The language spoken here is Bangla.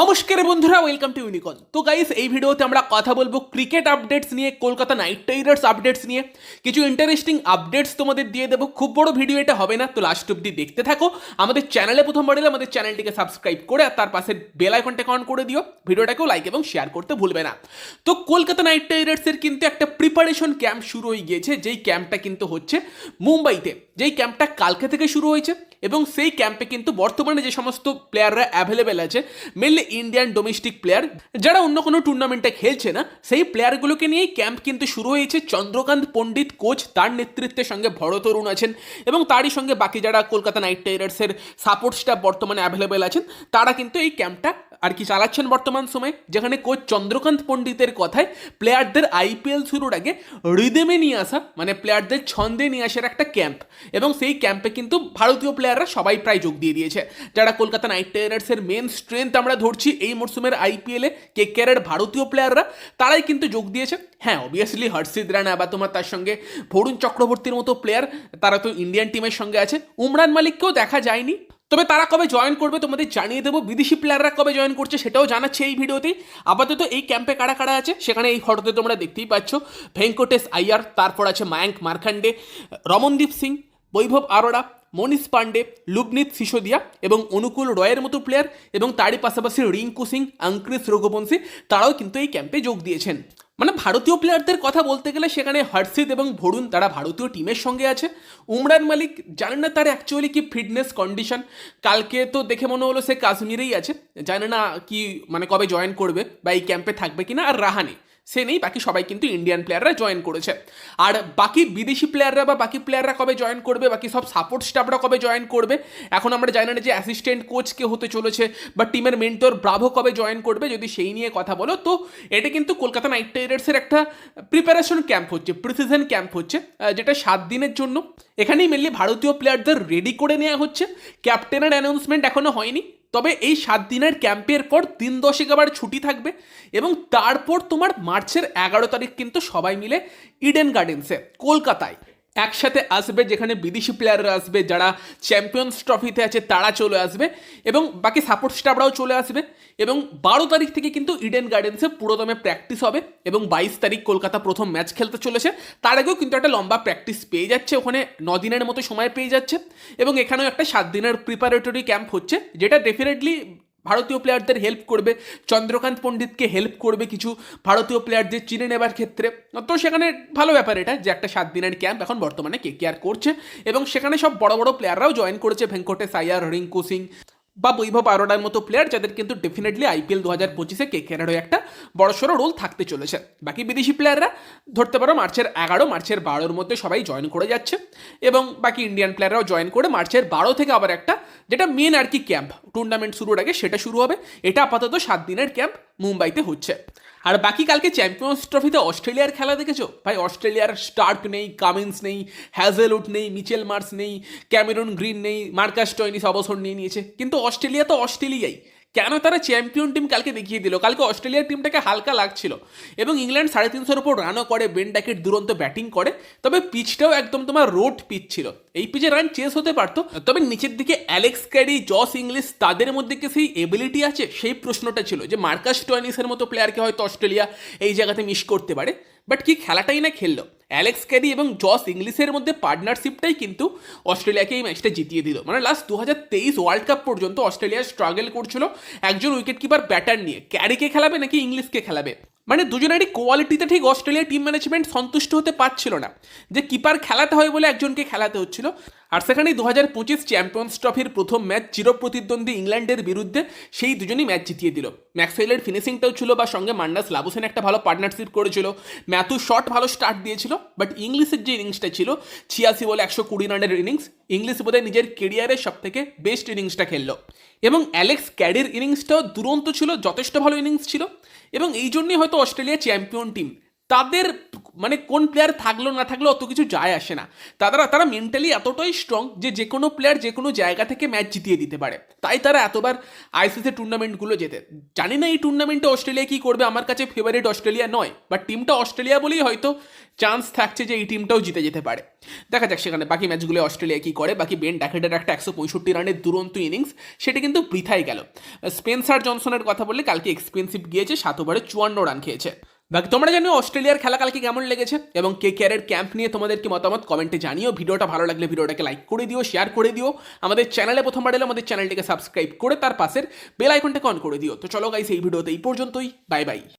নমস্কার বন্ধুরা ওয়েলকাম টু ইউনিকন তো গাইস এই ভিডিওতে আমরা কথা বলব ক্রিকেট আপডেটস নিয়ে, কলকাতা নাইট রাইডার্স আপডেটস নিয়ে। কিছু ইন্টারেস্টিং আপডেটস তোমাদের দিয়ে দেবো। খুব বড় ভিডিও এটা হবে না, তো লাস্ট অব্দি দেখতে থাকো। আমাদের চ্যানেলে প্রথমবার এলে আমাদের চ্যানেলটিকে সাবস্ক্রাইব করে আর তার পাশে বেল আইকনটাকে অন করে দিও। ভিডিওটাকেও লাইক এবং শেয়ার করতে ভুলবে না। তো কলকাতা নাইট রাইডার্সের কিন্তু একটা প্রিপারেশন ক্যাম্প শুরু হয়ে গিয়েছে, যেই ক্যাম্পটা কিন্তু হচ্ছে মুম্বাইতে। যেই ক্যাম্পটা কালকে থেকে শুরু হয়েছে এবং সেই ক্যাম্পে কিন্তু বর্তমানে যে সমস্ত প্লেয়াররা অ্যাভেলেবেল আছে মেনলি ইন্ডিয়ান ডোমেস্টিক প্লেয়ার যারা অন্য কোনো টুর্নামেন্টে খেলছে না, সেই প্লেয়ারগুলোকে নিয়েই ক্যাম্প কিন্তু শুরু হয়েছে। চন্দ্রকান্ত পণ্ডিত কোচ তার নেতৃত্বের সঙ্গে ভরতরুণ আছেন এবং তারই সঙ্গে বাকি যারা কলকাতা নাইট রাইডার্সের সাপোর্ট স্টাফ বর্তমানে অ্যাভেলেবেল আছেন, তারা কিন্তু এই ক্যাম্পটা আর কি চালাচ্ছেন বর্তমান সময়ে? যেখানে কোচ চন্দ্রকান্ত পণ্ডিতের কথায় প্লেয়ারদের আইপিএল শুরুর আগে রিদেমে নিয়ে আসা মানে প্লেয়ারদের ছন্দে নিয়ে আসার একটা ক্যাম্প। এবং সেই ক্যাম্পে কিন্তু ভারতীয় প্লেয়াররা সবাই প্রায় যোগ দিয়ে দিয়েছে। যারা কলকাতা নাইট রাইডার্সের মেন স্ট্রেংথ আমরা ধরছি এই মরশুমের আইপিএলে কে কেয়ারের ভারতীয় প্লেয়াররা, তারাই কিন্তু যোগ দিয়েছে। হ্যাঁ অবভিয়াসলি হর্ষিত রানা বা তোমার তার সঙ্গে ভরুণ চক্রবর্তীর মতো প্লেয়ার তারা তো ইন্ডিয়ান টিমের সঙ্গে আছে। উমরান মালিককেও দেখা যায়নি। তবে তারা কবে জয়েন করবে তোমাদের জানিয়ে দেবো। বিদেশি প্লেয়াররা কবে জয়েন করছে সেটাও জানাচ্ছে এই ভিডিওতে। আপাতত এই ক্যাম্পে কারা কারা আছে সেখানে এই ফটোতে তোমরা দেখতেই পাচ্ছ। ভেঙ্কটেশ আইয়ার, তারপর আছে মায়াঙ্ক মার্খান্ডে রমনদীপ সিং, বৈভব আরোড়া মনীষ পান্ডে লুবনীত সিসোদিয়া এবং অনুকূল রয়ের মতো প্লেয়ার এবং তারই পাশাপাশি রিঙ্কু সিং অঙ্কৃশ রঘুবংশী, তারাও কিন্তু এই ক্যাম্পে যোগ দিয়েছেন। মানে ভারতীয় প্লেয়ারদের কথা বলতে গেলে সেখানে হর্ষিত এবং ভরুণ তারা ভারতীয় টিমের সঙ্গে আছে। উমরান মালিক জানে না তার অ্যাকচুয়ালি কি ফিটনেস কন্ডিশন কালকে তো দেখে মনে হলো সে কাশ্মীরেই আছে। জানে না কি মানে কবে জয়েন করবে বা এই ক্যাম্পে থাকবে কিনা আর রাহানে সে নেই, বাকি সবাই কিন্তু ইন্ডিয়ান প্লেয়াররা জয়েন করেছে। আর বাকি বিদেশি প্লেয়াররা বা বাকি প্লেয়াররা কবে জয়েন করবে, বাকি সব সাপোর্ট স্টাফরা কবে জয়েন করবে, এখন আমরা জানি না যে অ্যাসিস্ট্যান্ট কোচ কে হতে চলেছে, বা টিমের মেন্টর ব্রাভো কবে জয়েন করবে, যদি সেই নিয়ে কথা বলো, তো এটা কিন্তু কলকাতা নাইট রাইডার্সের একটা প্রিপারেশন ক্যাম্প হচ্ছে প্রিসিজন ক্যাম্প হচ্ছে যেটা সাত দিনের জন্য। এখানেই মেনলি ভারতীয় প্লেয়ারদের রেডি করে নেওয়া হচ্ছে। ক্যাপ্টেনের অ্যানাউন্সমেন্ট এখনও হয়নি। তবে এই সাত দিনের ক্যাম্পের পর দিন দশেক আবার ছুটি থাকবে এবং তারপর তোমার মার্চের এগারো তারিখ কিন্তু সবাই মিলে ইডেন গার্ডেন্সে কলকাতায়। একসাথে আসবে যেখানে বিদেশি প্লেয়াররা আসবে, যারা চ্যাম্পিয়ন্স ট্রফিতে আছে তারা চলে আসবে এবং বাকি সাপোর্ট স্টাফরাও চলে আসবে এবং বারো তারিখ থেকে কিন্তু ইডেন গার্ডেন্সে পুরোদমে প্র্যাকটিস হবে এবং বাইশ তারিখ কলকাতা প্রথম ম্যাচ খেলতে চলেছে। তার আগেও কিন্তু একটা লম্বা প্র্যাকটিস পেয়ে যাচ্ছে, ওখানে দিনের মতো সময় পেয়ে যাচ্ছে এবং এখানেও একটা সাত দিনের প্রিপারেটরি ক্যাম্প হচ্ছে, যেটা ডেফিনেটলি ভারতীয় প্লেয়ারদের হেল্প করবে, চন্দ্রকান্ত পণ্ডিতকে হেল্প করবে কিছু ভারতীয় প্লেয়ারদের চিনে নেবার ক্ষেত্রে। তো সেখানে ভালো ব্যাপার এটা যে একটা সাত দিনের ক্যাম্প এখন বর্তমানে কে কেয়ার করছে এবং সেখানে সব বড় বড় প্লেয়াররাও জয়েন করেছে, ভেঙ্কটেশ আয়ার, রিঙ্কু সিং। বা বৈভব বারোটার মতো প্লেয়ার যাদের কিন্তু ডেফিনেটলি আইপিএল দু হাজার পঁচিশে কে কেনারও একটা বড়সড় রোল থাকতে চলেছে। বাকি বিদেশি প্লেয়াররা ধরতে পারো মার্চের এগারো, মার্চের বারোর মধ্যে সবাই জয়েন করে যাচ্ছে। এবং বাকি ইন্ডিয়ান প্লেয়াররাও জয়েন করে মার্চের বারো থেকে আবার একটা, যেটা মেন আর কি ক্যাম্প টুর্নামেন্ট শুরুর আগে সেটা শুরু হবে। এটা আপাতত সাত দিনের ক্যাম্প মুম্বাইতে হচ্ছে। আর বাকি কালকে চ্যাম্পিয়ন্স ট্রফিতে অস্ট্রেলিয়ার খেলা দেখেছ? ভাই, অস্ট্রেলিয়ার স্টার্ক নেই কামিন্স নেই হ্যাজেলউড নেই মিচেল মার্স নেই ক্যামেরন গ্রিন নেই মার্কাস টয়নিস অবসর নিয়ে নিয়েছে। কিন্তু অস্ট্রেলিয়া তো অস্ট্রেলিয়াই। কেন তারা চ্যাম্পিয়ন টিম কালকে দেখিয়ে দিল? কালকে অস্ট্রেলিয়ার টিমটাকে হালকা লাগছিল। এবং ইংল্যান্ড সাড়ে তিনশোর উপর রানও করে বেন ড্যাকেট দুরন্ত ব্যাটিং করে। তবে পিচটাও একদম তোমার রোড পিচ ছিল। এই পিচে রান চেস হতে পারতো। তবে নিচের দিকে অ্যালেক্স ক্যারি জস ইংলিশ তাদের মধ্যে কি সেই এবিলিটি আছে? সেই প্রশ্নটা ছিল যে মার্কাস টয়নিসের মতো প্লেয়ারকে হয়তো অস্ট্রেলিয়া এই জায়গাতে মিস করতে পারে। বাট কি খেলাটাই না খেললো? অ্যালেক্স ক্যারি এবং জস ইংলিশের মধ্যে পার্টনারশিপটাই কিন্তু অস্ট্রেলিয়াকে এই ম্যাচটা জিতিয়ে দিল। মানে লাস্ট দু হাজার তেইশ ওয়ার্ল্ড কাপ পর্যন্ত অস্ট্রেলিয়া স্ট্রাগল করছিল একজন উইকেট কিপার ব্যাটার নিয়ে ক্যারিকে খেলাবে নাকি ইংলিশকে খেলাবে? মানে দুজনেরই কোয়ালিটিতে ঠিক অস্ট্রেলিয়া টিম ম্যানেজমেন্ট সন্তুষ্ট হতে পারছিল না। যে কিপার খেলাতে হয় বলে একজনকে খেলাতে হচ্ছিল। আর সেখানেই দু হাজার পঁচিশ চ্যাম্পিয়ন্স ট্রফির প্রথম ম্যাচ চিরপ্রতিদ্বন্দ্বী ইংল্যান্ডের বিরুদ্ধে সেই দুজনই ম্যাচ জিতিয়ে দিল। ম্যাক্সওয়েলের ফিনিশিংটাও ছিল বা সঙ্গে মান্ডাস লাবুসেন একটা ভালো পার্টনারশিপ করেছিল। ম্যাথু শট ভালো স্টার্ট দিয়েছিল বাট ইংলিশের যে ইনিংসটা ছিল, ছিয়াশি বলে একশো কুড়ি রানের ইনিংস ইংলিশ বোধহয় নিজের কেরিয়ারের সব থেকে বেস্ট ইনিংসটা খেললো। এবং অ্যালেক্স ক্যাডির ইনিংসটাও দুরন্ত ছিল, যথেষ্ট ভালো ইনিংস ছিল। এবং এই জন্যই হয়তো অস্ট্রেলিয়া চ্যাম্পিয়ন টিম তাদের মানে কোন প্লেয়ার থাকল, না থাকল, অত কিছু যায় আসে না। তারা তারা মেন্টালি এতটাই স্ট্রং যে যে কোনো প্লেয়ার যে কোনো জায়গা থেকে ম্যাচ জিতিয়ে দিতে পারে। তাই তারা এতবার আইসিসি টুর্নামেন্টগুলো যেতে জানি না এই টুর্নামেন্টে অস্ট্রেলিয়া কি করবে, আমার কাছে ফেভারিট অস্ট্রেলিয়া নয় বাট টিমটা অস্ট্রেলিয়া বলেই হয়তো চান্স থাকছে যে এই টিমটাও জিতে যেতে পারে। দেখা যাক সেখানে বাকি ম্যাচগুলো অস্ট্রেলিয়া কি করে, বাকি বেন ড্যাকেটের একটা একশো পঁয়ষট্টি রানের দুরন্ত ইনিংস সেটা কিন্তু বৃথাই গেল। স্পেন্সার জনসনের কথা বললে কালকে এক্সপেন্সিভ গিয়েছে, সাত ওভারে চুয়ান্ন রান খেয়েছে। বাকি, তোমরা জানো অস্ট্রেলিয়ার খেলা কালকে কেমন লেগেছে? এবং কে কেয়ারের ক্যাম্প নিয়ে তোমাদের কি মতামত? কমেন্টে জানিও। ভিডিওটা ভালো লাগলে ভিডিওটাকে লাইক করে দিও শেয়ার করে দিও। আমাদের চ্যানেলে প্রথমবার এলে আমাদের চ্যানেলটিকে সাবস্ক্রাইব করে তার পাশের বেল আইকনটাকে অন করে দিও। তো চলো গাইস এই ভিডিওতে এই পর্যন্তই। Bye bye